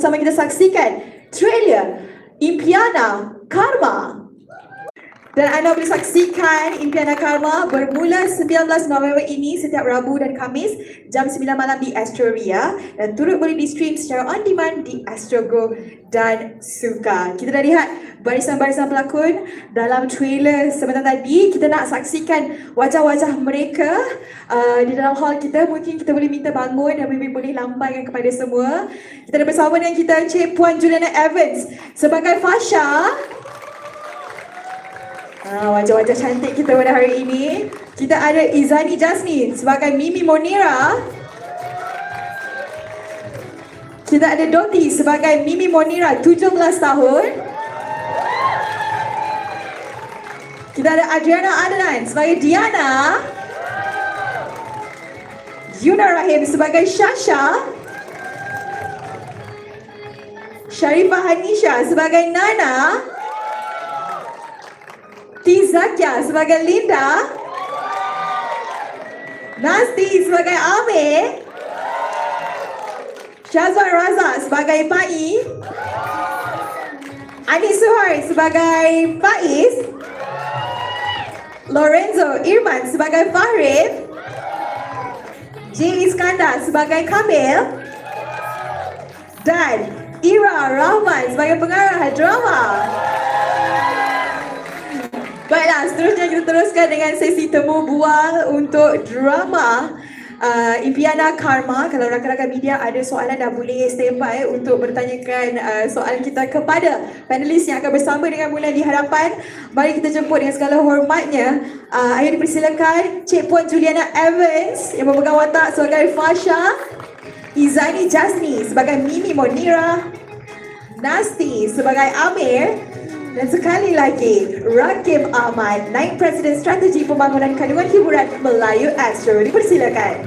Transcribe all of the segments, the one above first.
sama-sama kita saksikan trailer Impiana Karma. Dan anda boleh saksikan Impiana Karma bermula 19 November ini setiap Rabu dan Kamis jam 9 malam di Astro Ria dan turut boleh di stream secara on demand di Astro Go dan Suka. Kita dah lihat barisan-barisan pelakon dalam trailer sebentar tadi. Kita nak saksikan wajah-wajah mereka uh, di dalam hall kita. Mungkin kita boleh minta bangun dan maybe boleh lambaikan kepada semua. Kita ada bersama dengan kita Encik Puan Juliana Evans sebagai Fasha. Ah, wajah-wajah cantik kita pada hari ini. Kita ada Izani Jasmine sebagai Mimi Monira. Kita ada Doti sebagai Mimi Monira 17 tahun. Kita ada Adriana Adnan sebagai Diana. Yuna Rahim sebagai Shasha. Sharifah Hanisha sebagai Nana. Tizakia sebagai Linda. Nasti sebagai Amir. Syazwan Raza sebagai Pai. Anis Suhar sebagai Faiz. Lorenzo Irman sebagai Farid. J. Iskandar sebagai Kamil. Dan Ira Rahman sebagai pengarah drama. Baiklah, seterusnya kita teruskan dengan sesi temu bual untuk drama uh, Impiana Karma. Kalau rakan-rakan media ada soalan dah boleh standby untuk bertanyakan uh, soalan kita kepada panelis yang akan bersama dengan Mulan di hadapan. Mari kita jemput dengan segala hormatnya. Uh, ayo dipersilakan Cik Puan Juliana Evans yang memegang watak sebagai Fasha. Izani Jasni sebagai Mimi Monira. Nasti sebagai Amir dan sekali lagi, Rakib Ahmad, Naib Presiden Strategi Pembangunan Kandungan Hiburan Melayu Astro. Dipersilakan.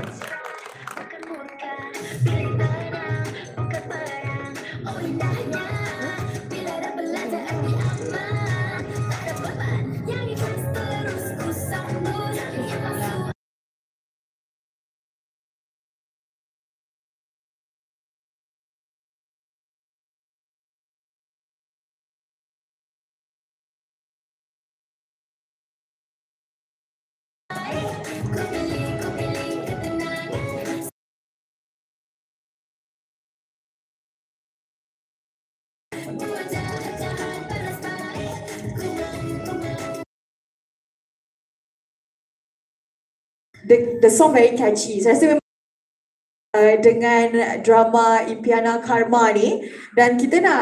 The, the song very catchy. Saya rasa memang uh, dengan drama Impiana Karma ni dan kita nak